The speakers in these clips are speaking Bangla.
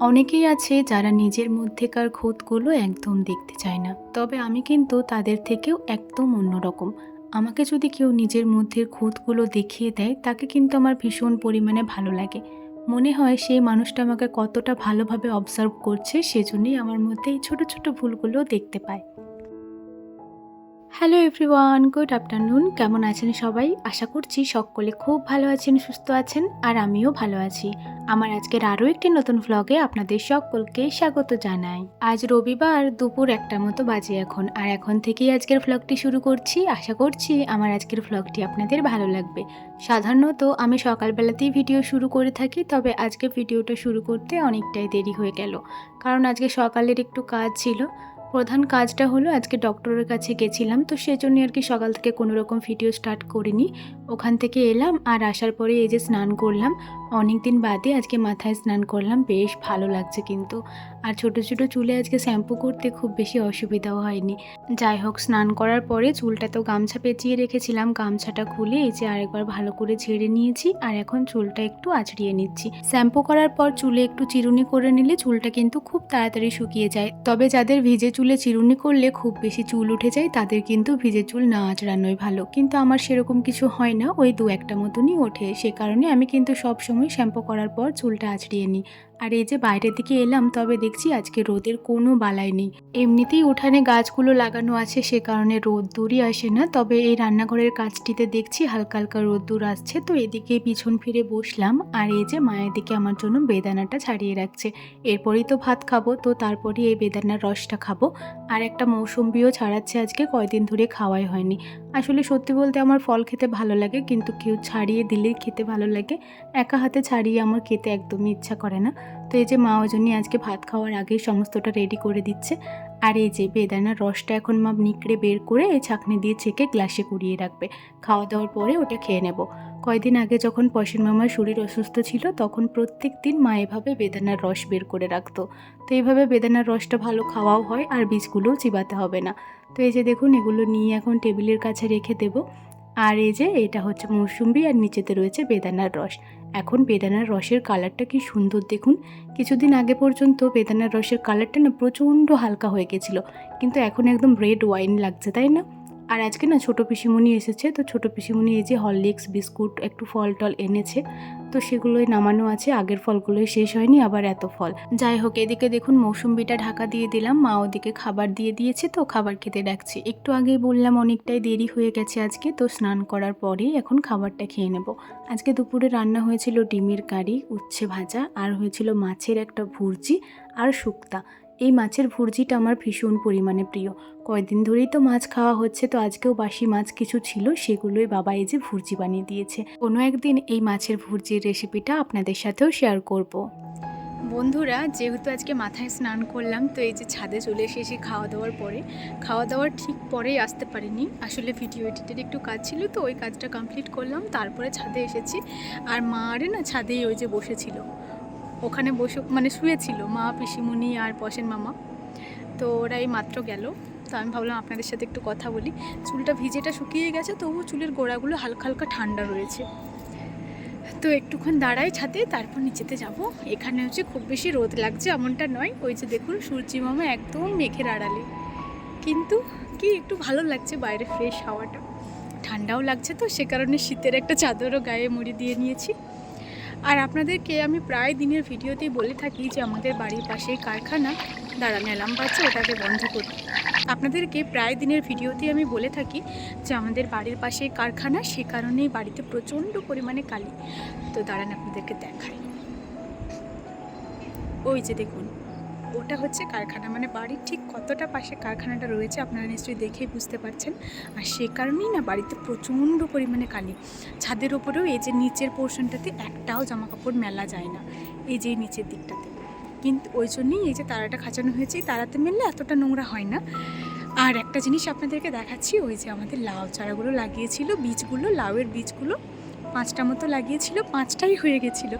অনেকেই আছে যারা নিজের মধ্যেকার খুঁতগুলো একদম দেখতে চায় না। তবে আমি কিন্তু তাদের থেকেও একদম অন্যরকম। আমাকে যদি কেউ নিজের মধ্যের খুঁতগুলো দেখিয়ে দেয়, তাকে কিন্তু আমার ভীষণ পরিমাণে ভালো লাগে। মনে হয় সেই মানুষটা আমাকে কতটা ভালোভাবে অবজার্ভ করছে, সেজন্যই আমার মধ্যে এই ছোটো ছোটো ভুলগুলো দেখতে পায়। হ্যালো এভরিওয়ান গুড আফটারনুন কেমন আছেন সবাই? আশা করছি সকলে খুব ভালো আছেন, সুস্থ আছেন, আর আমিও ভালো আছি। আমার আজকের আরও একটি নতুন ভ্লগে আপনাদের সকলকে স্বাগত জানাই। আজ রবিবার, দুপুর একটা মতো বাজে এখন, আর এখন থেকেই আজকের ভ্লগটি শুরু করছি। আশা করছি আমার আজকের ভ্লগটি আপনাদের ভালো লাগবে। সাধারণত আমি সকালবেলাতেই ভিডিও শুরু করে থাকি, তবে আজকে ভিডিওটা শুরু করতে অনেকটাই দেরি হয়ে গেল। কারণ আজকে সকালের একটু কাজ ছিল প্রধান কাজটা হলো আজকে ডক্টরের কাছে গেছিলাম, তো সেজন্য আর কি সকাল থেকে কোনো রকম ভিডিও স্টার্ট করিনি। ওখান থেকে এলাম আর আসার পরে এই যে স্নান করলাম অনেক দিন বাদে আজকে মাথায় স্নান করলাম, বেশ ভালো লাগছে কিন্তু। আর ছোট ছোট চুলে আজকে শ্যাম্পু করতে খুব বেশি অসুবিধাও হয়নি। যাই হোক, স্নান করার পরে চুলটা তো গামছা পেঁচিয়ে রেখেছিলাম, গামছাটা খুলে এই যে আরেকবার ভালো করে ঝেড়ে নিয়েছি আর এখন চুলটা একটু আছড়িয়ে নিচ্ছি। শ্যাম্পু করার পর চুলে একটু চিরুনি করে নিলে চুলটা কিন্তু খুব তাড়াতাড়ি শুকিয়ে যায়। তবে যাদের ভিজে চুলে চিরুনি করলে খুব বেশি চুল উঠে যায়, তাদের কিন্তু ভিজে চুল না আঁচড়ানোই ভালো। কিন্তু আমার সেরকম কিছু হয় না, ওই দু একটা মতনই ওঠে। সে কারণে আমি কিন্তু সব সময় শ্যাম্পু করার পর চুলটা আঁচড়িয়ে নিই। আর এই যে বাইরের দিকে এলাম, তবে দেখছি আজকে রোদের কোনো বালাই নেই। এমনিতেই উঠানে গাছগুলো লাগানো আছে, সে কারণে রোদ দূরই আসে না। তবে এই রান্নাঘরের কাজটিতে দেখছি হালকা হালকা রোদ্দুর আসছে। তো এদিকে পিছন ফিরে বসলাম, আর এই যে মায়ের দিকে আমার জন্য বেদানাটা ছাড়িয়ে রাখছে। এরপরেই তো ভাত খাব, তো তারপরেই এই বেদানার রসটা খাব। আর একটা মৌসুম্বিও ছাড়াচ্ছে আজকে, কয়দিন ধরে খাওয়াই হয়নি। আসলে সত্যি বলতে আমার ফল খেতে ভালো লাগে, কিন্তু কেউ ছাড়িয়ে দিলেই খেতে ভালো লাগে। একা হাতে ছাড়িয়ে আমার খেতে একদমই ইচ্ছা করে না। তো এই যে মা ওজনই আজকে ভাত খাওয়ার আগেই সমস্তটা রেডি করে দিচ্ছে। আর এই যে বেদানার রসটা এখন মা নিকড়ে বের করে এই ছাঁকনি দিয়ে ছেঁকে গ্লাসে কুড়িয়ে রাখবে। খাওয়া দাওয়ার পরে ওটা খেয়ে নেব। কয়দিন আগে যখন পশের মামার শরীর অসুস্থ ছিল, তখন প্রত্যেক দিন মা এভাবে বেদানার রস বের করে রাখতো। তো এইভাবে বেদানার রসটা ভালো খাওয়াও হয় আর বীজগুলোও চিবাতে হবে না। তো এই যে দেখুন, এগুলো নিয়ে এখন টেবিলের কাছে রেখে দেব। আর এই যে এটা হচ্ছে মৌসুম্বি আর নিচেতে রয়েছে বেদানার রস। এখন বেদানার রসের কালারটা কি সুন্দর দেখুন। কিছুদিন আগে পর্যন্ত বেদানার রসের কালারটা না প্রচণ্ড হালকা হয়ে গেছিল। কিন্তু এখন একদম রেড ওয়াইন লাগছে, তাই না? আর আজকে না ছোটো পিসিমণি এসেছে, তো ছোটো পিসিমণি এই যে হরলিক্স, বিস্কুট, একটু ফল টল এনেছে, তো সেগুলোই নামানো আছে, আগের ফলগুলোই শেষ হয়নি, আবার এত ফল। যাই হোক, এদিকে দেখুন মৌসুম্বিটা ঢাকা দিয়ে দিলাম, মা ওদিকে খাবার দিয়ে দিয়েছে, তো খাবার খেতে ডাকছে একটু আগেই বললাম অনেকটাই দেরি হয়ে গেছে আজকে, তো স্নান করার পরেই এখন খাবারটা খেয়ে নেব। আজকে দুপুরে রান্না হয়েছিল ডিমের কারি, উচ্ছে ভাজা, আর হয়েছিল মাছের একটা ভুর্জি, আর শুক্তা। এই মাছের ভুর্জিটা আমার ভীষণ পরিমাণে প্রিয়। কয়দিন ধরেই তো মাছ খাওয়া হচ্ছে, তো আজকেও বাসি মাছ কিছু ছিল, সেগুলোই বাবা এই যে ভুর্জি বানিয়ে দিয়েছে। কোনো একদিন এই মাছের ভুর্জির রেসিপিটা আপনাদের সাথেও শেয়ার করব। বন্ধুরা, যেহেতু আজকে মাথায় স্নান করলাম, তো এই যে ছাদে চলে এসেছি খাওয়া দাওয়ার পরে। খাওয়া দাওয়ার ঠিক পরেই আসতে পারিনি। আসলে ভিডিও এডিটের একটু কাজ ছিল, তো ওই কাজটা কমপ্লিট করলাম, তারপরে ছাদে এসেছি। আর মা আরে না ছাদেই ওই যে বসেছিল। ওখানে বসে মানে শুয়েছিল মা, পিসিমণি আর পশেন মামা। তো ওরা এই মাত্র গেল। তো আমি ভাবলাম আপনাদের সাথে একটু কথা বলি। চুলটা ভিজেটা শুকিয়ে গেছে তবু চুলের গোড়াগুলো হালকা হালকা ঠান্ডা রয়েছে। তো একটুক্ষণ দাঁড়াই ছাতে তারপর নিচেতে যাব। এখানে হচ্ছে খুব বেশি রোদ লাগছে এমনটা নয়। ওই যে দেখুন, সূর্যি মামা একদম মেঘের আড়ালে। কিন্তু কি একটু ভালো লাগছে বাইরে ফ্রেশ হাওয়াটা। ঠান্ডাও লাগছে তো, সে কারণে শীতের একটা চাদরও গায়ে মুড়ি দিয়ে নিয়েছি। আর আপনাদেরকে আমি প্রায় দিনের ভিডিওতেই বলে থাকি যে আমাদের বাড়ির পাশেই কারখানা দাঁড়া নিলাম পাচ্ছে ওটাকে বন্ধ করি আপনাদেরকে প্রায় দিনের ভিডিওতেই আমি বলে থাকি যে আমাদের বাড়ির পাশে কারখানা, সে কারণেই বাড়িতে প্রচণ্ড পরিমাণে কালি। তো দাঁড়ান আপনাদেরকে দেখায় ওই যে দেখুন ওটা হচ্ছে কারখানা। মানে বাড়ির ঠিক কতটা পাশে কারখানাটা রয়েছে আপনারা নিশ্চয়ই দেখেই বুঝতে পারছেন। আর সে কারণেই না বাড়িতে প্রচণ্ড পরিমাণে কালি। ছাদের ওপরেও এই যে নিচের পোর্শনটাতে একটাও জামা কাপড় মেলা যায় না, এই যে নিচের দিকটাতে। কিন্তু ওই জন্যই এই যে তারাটা খাঁচানো হয়েছে তারাতে মেললে এতটা নোংরা হয় না। আর একটা জিনিস আপনাদেরকে দেখাচ্ছি, ওই যে আমাদের লাউ চারাগুলো লাগিয়েছিল, বীজগুলো, লাউয়ের বীজগুলো। পাঁচটা মতো লাগিয়েছিল, পাঁচটাই হয়ে গেছিল।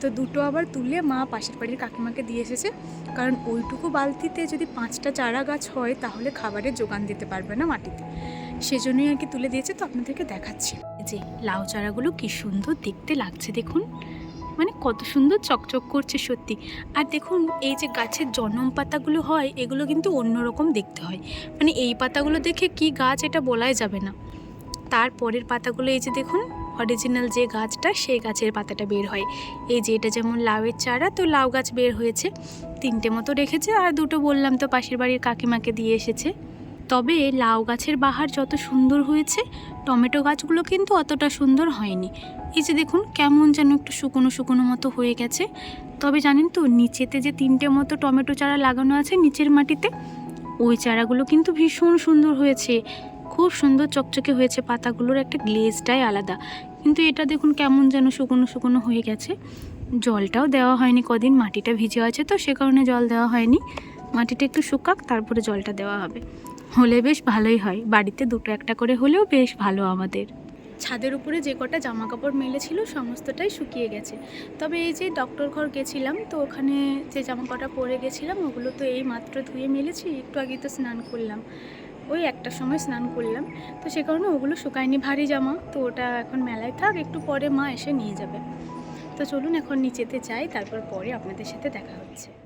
তো দুটো আবার তুলে মা পাশের বাড়ির কাকিমাকে দিয়ে এসেছে। কারণ ওইটুকু বালতিতে যদি পাঁচটা চারা গাছ হয়, তাহলে খাবারের যোগান দিতে পারবে না মাটিতে। সেজন্যই আর কি তুলে দিয়েছে, তো আপনাদেরকে দেখাচ্ছি। যে লাউ চারাগুলো কি সুন্দর দেখতে লাগছে দেখুন। মানে কত সুন্দর চকচক করছে সত্যি। আর দেখুন, এই যে গাছের জনম পাতাগুলো হয়, এগুলো কিন্তু অন্যরকম দেখতে হয়। মানে এই পাতাগুলো দেখে কি গাছ এটা বলাই যাবে না। তারপরের পাতাগুলো এই যে দেখুন অরিজিনাল যে গাছটা, সেই গাছের পাতাটা বের হয়। এই যে এটা যেমন লাউয়ের চারা, তো লাউ গাছ বের হয়েছে। তিনটে মতো রেখেছে, আর দুটো বললাম তো পাশের বাড়ির কাকিমাকে দিয়ে এসেছে। তবে লাউ গাছের বাহার যত সুন্দর হয়েছে, টমেটো গাছগুলো কিন্তু অতটা সুন্দর হয়নি। এই যে দেখুন, কেমন যেন একটু শুকনো শুকনো মতো হয়ে গেছে। তবে জানেন তো, নিচেতে যে তিনটে মতো টমেটো চারা লাগানো আছে, নিচের মাটিতে, ওই চারাগুলো কিন্তু ভীষণ সুন্দর হয়েছে। খুব সুন্দর চকচকে হয়েছে পাতাগুলোর একটা গ্লেজটাই আলাদা। কিন্তু এটা দেখুন কেমন যেন শুকনো শুকনো হয়ে গেছে। জলটাও দেওয়া হয়নি কদিন, মাটিটা ভিজে আছে তো, সে কারণে জল দেওয়া হয়নি। মাটিটা একটু শুকাক, তারপরে জলটা দেওয়া হবে। হলে বেশ ভালোই হয়। বাড়িতে দুটো একটা করে হলেও বেশ ভালো আমাদের। ছাদের উপরে যে কটা জামা কাপড় মেলেছিল, সমস্তটাই শুকিয়ে গেছে। তবে এই যে ডক্টর ঘর গেছিলাম, তো ওখানে যে জামা কটা পরে গেছিলাম, ওগুলো তো এই মাত্র ধুয়ে মেলেছি। একটু আগে তো স্নান করলাম। ওই একটা সময় স্নান করলাম। তো সে কারণে ওগুলো শুকায়নি, ভারী জামা। তো ওটা এখন মেলায় থাক, একটু পরে মা এসে নিয়ে যাবে। তো চলুন এখন নিচেতে যাই, তারপর পরে আপনাদের সাথে দেখা হচ্ছে।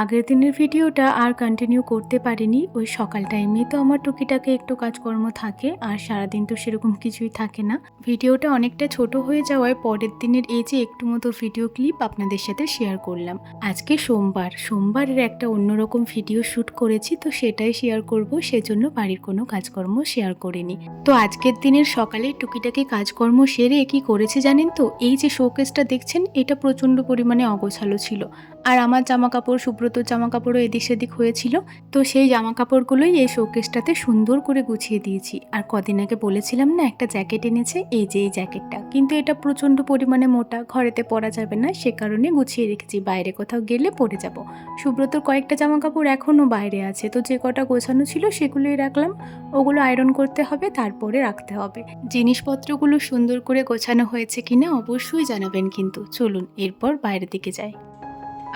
আগের দিনের ভিডিওটা আর কন্টিনিউ করতে পারিনি, ওই সকাল টাইমে তো আমার টুকিটাকে একটু কাজকর্ম থাকে, আর সারাদিন তো সেরকম কিছুই থাকে না। ভিডিওটা অনেকটা ছোট হয়ে যাওয়ায় পরের দিনের এই যে একটু মতো ভিডিও ক্লিপ আপনাদের সাথে শেয়ার করলাম। আজকে সোমবার, সোমবারের একটা অন্যরকম ভিডিও শ্যুট করেছি, তো সেটাই শেয়ার করব, সেজন্য বাড়ির কোনো কাজকর্ম শেয়ার করিনি। তো আজকের দিনের সকালে টুকিটাকে কাজকর্ম সেরে কি করেছে জানেন তো? এই যে শোকেসটা দেখছেন, এটা প্রচণ্ড পরিমাণে অগোছালো ছিল। আর আমার জামা কাপড় সুব্রতর জামা কাপড়ও এদিক সেদিক হয়েছিল, তো সেই জামা কাপড়গুলোই এই শোকেসটাতে সুন্দর করে গুছিয়ে দিয়েছি। আর কদিন আগে বলেছিলাম না, একটা জ্যাকেট এনেছে, এই যে এই জ্যাকেটটা। কিন্তু এটা প্রচণ্ড পরিমাণে মোটা, ঘরেতে পরা যাবে না, সে কারণে গুছিয়ে রেখেছি, বাইরে কোথাও গেলে পরে যাব। সুব্রতর কয়েকটা জামা কাপড় এখনও বাইরে আছে, তো যে কটা গোছানো ছিল সেগুলোই রাখলাম, ওগুলো আয়রন করতে হবে, তারপরে রাখতে হবে। জিনিসপত্রগুলো সুন্দর করে গোছানো হয়েছে কিনা অবশ্যই জানাবেন কিন্তু, চলুন এরপর বাইরের দিকে যাই।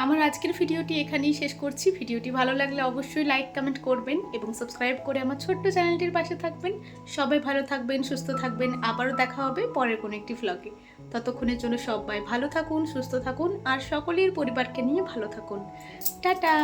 আমার আজকের ভিডিওটি এখানেই শেষ করছি। ভিডিওটি ভালো লাগলে অবশ্যই লাইক কমেন্ট করবেন এবং সাবস্ক্রাইব করে আমার ছোট্ট চ্যানেলটির পাশে থাকবেন। সবাই ভালো থাকবেন, সুস্থ থাকবেন। আবারও দেখা হবে পরের কোনো একটি ফ্লগে ততক্ষণের জন্য সবাই ভালো থাকুন, সুস্থ থাকুন আর সকলের পরিবারকে নিয়ে ভালো থাকুন। টাটা!